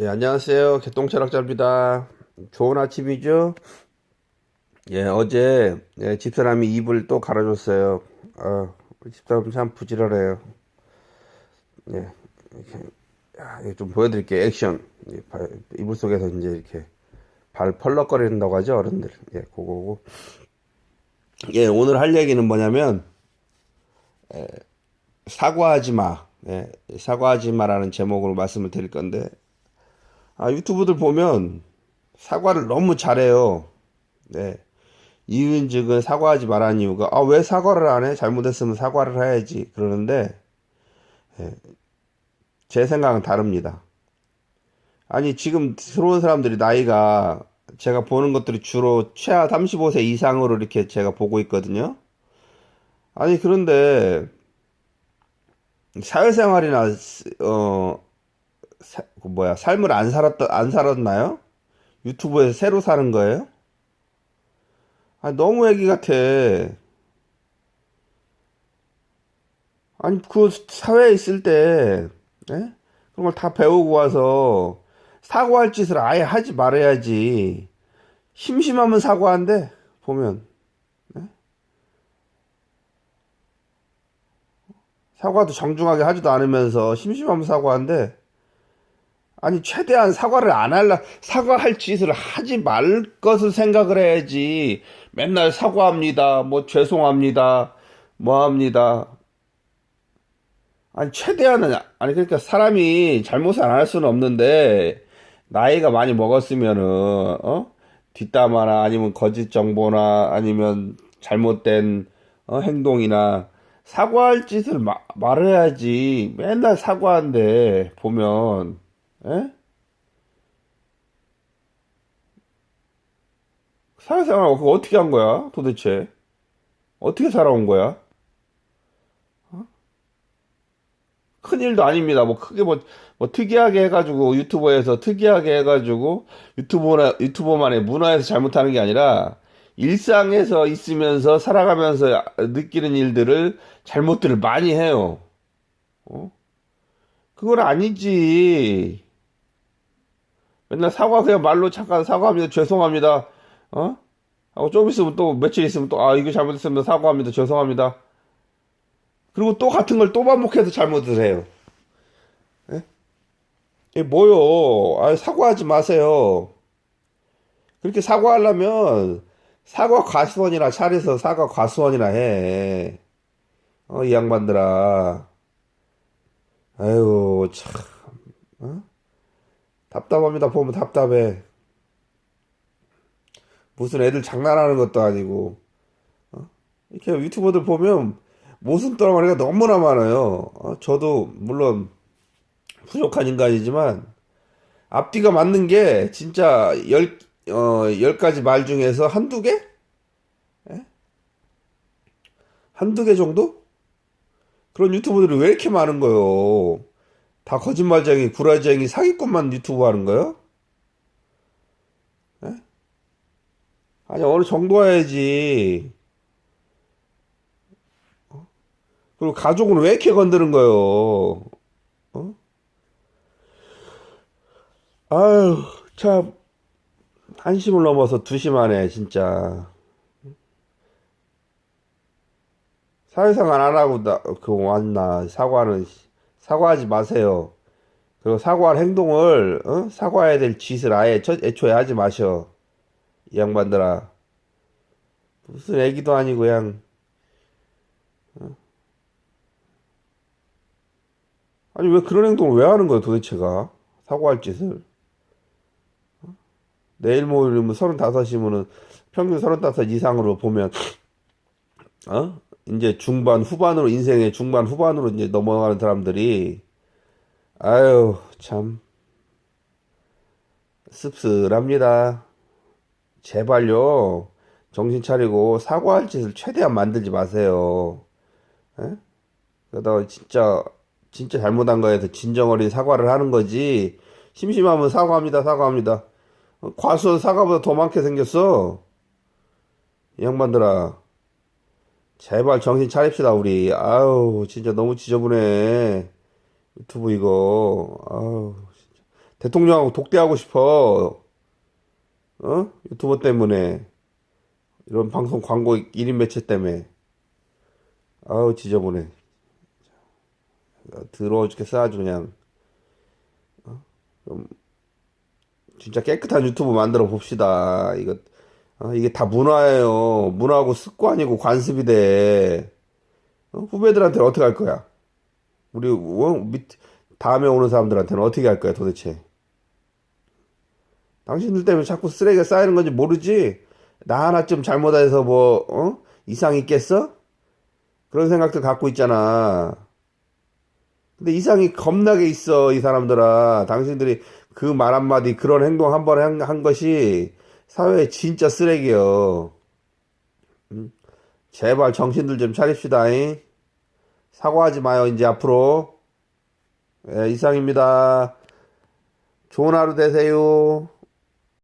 네, 안녕하세요. 개똥철학자입니다. 좋은 아침이죠? 예, 어제 예, 집사람이 이불 또 갈아줬어요. 아, 집사람 참 부지런해요. 예, 이렇게 야, 좀 보여드릴게요. 액션. 예, 발- 이불 속에서 이제 이렇게 발 펄럭거린다고 하죠, 어른들. 예, 그거고. 예, 오늘 할 얘기는 뭐냐면 사과하지 마. 예, 사과하지 마라는 제목으로 말씀을 드릴 건데 아, 유튜브들 보면 사과를 너무 잘해요. 네. 이유인즉은 사과하지 말라는 이유가 아, 왜 사과를 안 해? 잘못했으면 사과를 해야지. 그러는데 예, 제 생각은 다릅니다. 아니, 지금 들어온 사람들이 나이가 제가 보는 것들이 주로 최하 35세 이상으로 이렇게 제가 보고 있거든요. 아니, 그런데 사회생활이나 어 사- 그 뭐야 삶을 안 살았다 안 살았나요? 유튜브에서 새로 사는 거예요? 아 너무 애기 같아. 아니 그 사회에 있을 때 예? 그런 걸 다 배우고 와서 사과할 짓을 아예 하지 말아야지. 심심하면 사과한대 보면 사과도 정중하게 하지도 않으면서 심심하면 사과한대. 아니 최대한 사과를 안 할라 사과할 짓을 하지 말 것을 생각을 해야지. 맨날 사과합니다. 뭐 죄송합니다. 뭐 합니다. 아니 최대한은 아니 그러니까 사람이 잘못을 안 할 수는 없는데 나이가 많이 먹었으면은 어? 뒷담화나 아니면 거짓 정보나 아니면 잘못된 어, 행동이나 사과할 짓을 마- 말해야지. 맨날 사과한대 보면 에? 사회생활 그거 어떻게 한 거야 도대체? 어떻게 살아온 거야? 큰일도 아닙니다. 뭐 크게 뭐, 뭐 특이하게 해가지고 유튜버에서 특이하게 해가지고 유튜버나 유튜버만의 문화에서 잘못하는 게 아니라 일상에서 있으면서 살아가면서 느끼는 일들을 잘못들을 많이 해요. 어? 그건 아니지 맨날 사과 그냥 말로 잠깐 사과합니다 죄송합니다 어? 하고 좀 있으면 또 며칠 있으면 또 아 이거 잘못했습니다 사과합니다 죄송합니다 그리고 또 같은 걸 또 반복해서 잘못을 해요 이게 뭐요 아 사과하지 마세요 그렇게 사과하려면 사과 과수원이나 차려서 사과 과수원이나 해. 어, 이 양반들아. 아유, 참. 어? 답답합니다. 보면 답답해. 무슨 애들 장난하는 것도 아니고. 어? 이렇게 유튜버들 보면 모순 덩어리가 너무나 많아요. 어, 저도 물론 부족한 인간이지만 앞뒤가 맞는 게 진짜 열, 어, 열 가지 말 중에서 한두 개? 한두 개 정도? 그런 유튜버들이 왜 이렇게 많은 거요? 다 거짓말쟁이, 구라쟁이, 사기꾼만 유튜브 하는 거요? 아니, 어느 정도 해야지. 그리고 가족은 왜 이렇게 건드는 거요? 어? 아유, 참, 한심을 넘어서 두심하네, 진짜. 사회생활 안 하고 나, 그 왔나 사과는 사과하지 마세요. 그리고 사과할 행동을 어? 사과해야 될 짓을 아예 첫, 애초에 하지 마셔. 이 양반들아. 무슨 애기도 아니고 그냥 아니 왜 그런 행동을 왜 하는 거야 도대체가 사과할 짓을 내일 모레면 서른다섯이면은 평균 서른다섯 이상으로 보면 어? 이제 중반 후반으로 인생의 중반 후반으로 이제 넘어가는 사람들이 아유 참 씁쓸합니다. 제발요 정신 차리고 사과할 짓을 최대한 만들지 마세요. 에? 그러다가 진짜 진짜 잘못한 거에서 진정 어린 사과를 하는 거지. 심심하면 사과합니다, 사과합니다. 어, 과수원 사과보다 더 많게 생겼어. 이 양반들아. 제발 정신 차립시다, 우리. 아우, 진짜 너무 지저분해. 유튜브 이거. 아우, 진짜. 대통령하고 독대하고 싶어. 어? 유튜버 때문에. 이런 방송 광고 1인 매체 때문에. 아우, 지저분해. 더러워 죽겠어, 아주 그냥. 어? 좀, 진짜 깨끗한 유튜브 만들어 봅시다. 이거, 어, 이게 다 문화예요. 문화하고 습관이고 관습이 돼. 어? 후배들한테는 어떻게 할 거야? 우리, 어? 밑, 다음에 오는 사람들한테는 어떻게 할 거야, 도대체? 당신들 때문에 자꾸 쓰레기가 쌓이는 건지 모르지? 나 하나쯤 잘못해서 뭐, 어? 이상 있겠어? 그런 생각들 갖고 있잖아. 근데 이상이 겁나게 있어, 이 사람들아. 당신들이 그 말 한마디, 그런 행동 한 번 한, 한 것이 사회에 진짜 쓰레기여. 제발 정신들 좀 차립시다, 잉? 사과하지 마요, 이제 앞으로. 예, 이상입니다. 좋은 하루 되세요.